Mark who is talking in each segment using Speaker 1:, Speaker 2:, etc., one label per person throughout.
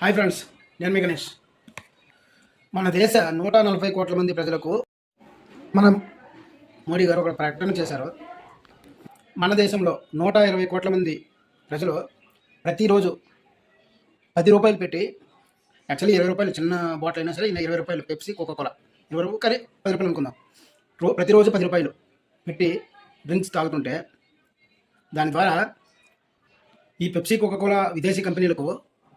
Speaker 1: Hi friends నేను మీ గణేష్. మన దేశ నూట నలభై కోట్ల మంది ప్రజలకు మనం మోడీ గారు ఒక ప్రకటన చేశారు. మన దేశంలో నూట ఇరవై కోట్ల మంది ప్రజలు ప్రతిరోజు పది రూపాయలు పెట్టి యాక్చువల్లీ ఇరవై రూపాయలు చిన్న బాటిల్ అయినా సరే ఇరవై రూపాయలు పెప్సీ కోకోకోలా ఇరవై రూపాయలు కానీ పది రూపాయలు అనుకుందాం. రో ప్రతిరోజు పది రూపాయలు పెట్టి డ్రింక్స్ తాగుతుంటే దాని ద్వారా ఈ పెప్సీ కోకోకోలా విదేశీ కంపెనీలకు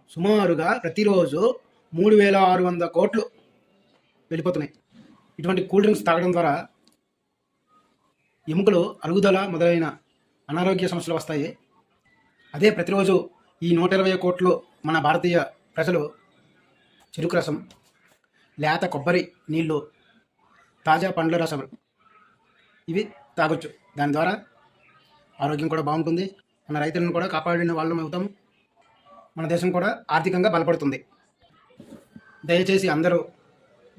Speaker 1: సుమారుగా ప్రతిరోజు మూడు వేల ఆరు వంద కోట్లు వెళ్ళిపోతున్నాయి. ఇటువంటి కూల్ డ్రింక్స్ తాగడం ద్వారా ఎముకలు అరుగుదల మొదలైన అనారోగ్య సమస్యలు వస్తాయి. అదే ప్రతిరోజు ఈ నూట ఇరవై కోట్లు మన భారతీయ ప్రజలు చెరుకు రసం లేత కొబ్బరి నీళ్ళు తాజా పండ్ల రసం ఇవి తాగొచ్చు. దాని ద్వారా ఆరోగ్యం కూడా బాగుంటుంది. మన రైతులను కూడా కాపాడిన వాళ్ళం అవుతాం. మన దేశం కూడా ఆర్థికంగా బలపడుతుంది. దయచేసి అందరూ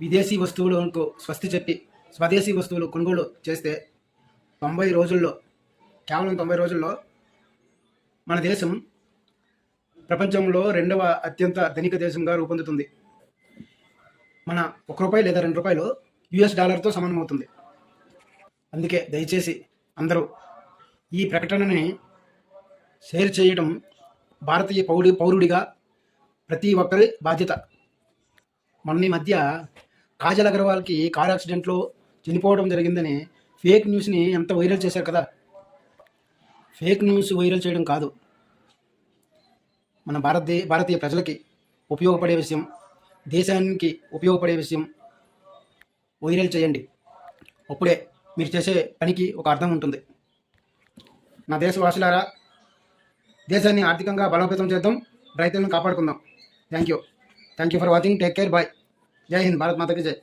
Speaker 1: విదేశీ వస్తువులకు స్వస్తి చెప్పి స్వదేశీ వస్తువులు కొనుగోలు చేస్తే తొంభై రోజుల్లో కేవలం తొంభై రోజుల్లో మన దేశం ప్రపంచంలో రెండవ అత్యంత ధనిక దేశంగా రూపొందుతుంది. మన ఒక రూపాయి లేదా రెండు రూపాయలు యుఎస్ డాలర్తో సమానమవుతుంది. అందుకే దయచేసి అందరూ ఈ ప్రకటనని షేర్ చేయడం భారతీయ పౌడి పౌరుడిగా ప్రతి ఒక్కరి బాధ్యత. మొన్న ఈ మధ్య కాజల్ అగర్వాల్కి కార్ యాక్సిడెంట్లో చనిపోవడం జరిగిందని ఫేక్ న్యూస్ని ఎంత వైరల్ చేశారు కదా. ఫేక్ న్యూస్ వైరల్ చేయడం కాదు. మన భారతదే భారతీయ ప్రజలకి ఉపయోగపడే విషయం దేశానికి ఉపయోగపడే విషయం వైరల్ చేయండి. అప్పుడే మీరు చేసే పనికి ఒక అర్థం ఉంటుంది. నా దేశవాసులారా దేశాన్ని ఆర్థికంగా బలోపేతం చేద్దాం రైతులను కాపాడుకుందాం. Thank you thank you for watching take care bye జై హింద్ భారత్ మాతకి జై